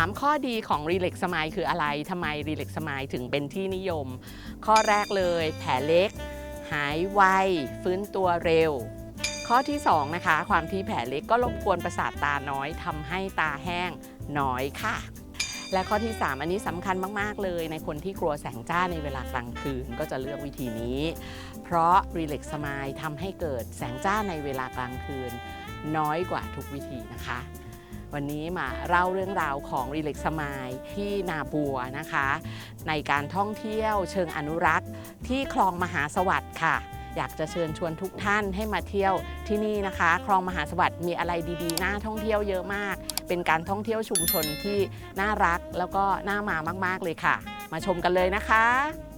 3 ข้อดีของ Relax Smile คืออะไรทำไม Relax Smile ถึงเป็นที่นิยม ข้อแรกเลยแผลเล็ก หายไว ฟื้นตัวเร็ว ข้อที่ 2 นะคะ ความที่แผลเล็กก็รบกวนประสาทตาน้อยทำให้ตาแห้งน้อยค่ะ และข้อที่ 3 อันนี้สำคัญมาก ๆ เลย ในคนที่กลัวแสงจ้าในเวลากลางคืนก็จะเลือกวิธีนี้ เพราะ Relax Smile ทำให้เกิดแสงจ้าในเวลากลางคืน น้อยกว่าทุกวิธีนะคะ วันนี้มาเล่าเรื่องราวของ Relax Smile ที่นาบัวนะคะ ในการท่องเที่ยวเชิงอนุรักษ์ที่คลองมหาสวัสดิ์ค่ะ อยากจะเชิญชวนทุกท่านให้มาเที่ยวที่นี่นะคะ คลองมหาสวัสดิ์มีอะไรดีๆน่าท่องเที่ยวเยอะมาก เป็นการท่องเที่ยวชุมชนที่น่ารักแล้วก็น่ามามาก ๆเลยค่ะ มาชมกันเลยนะคะ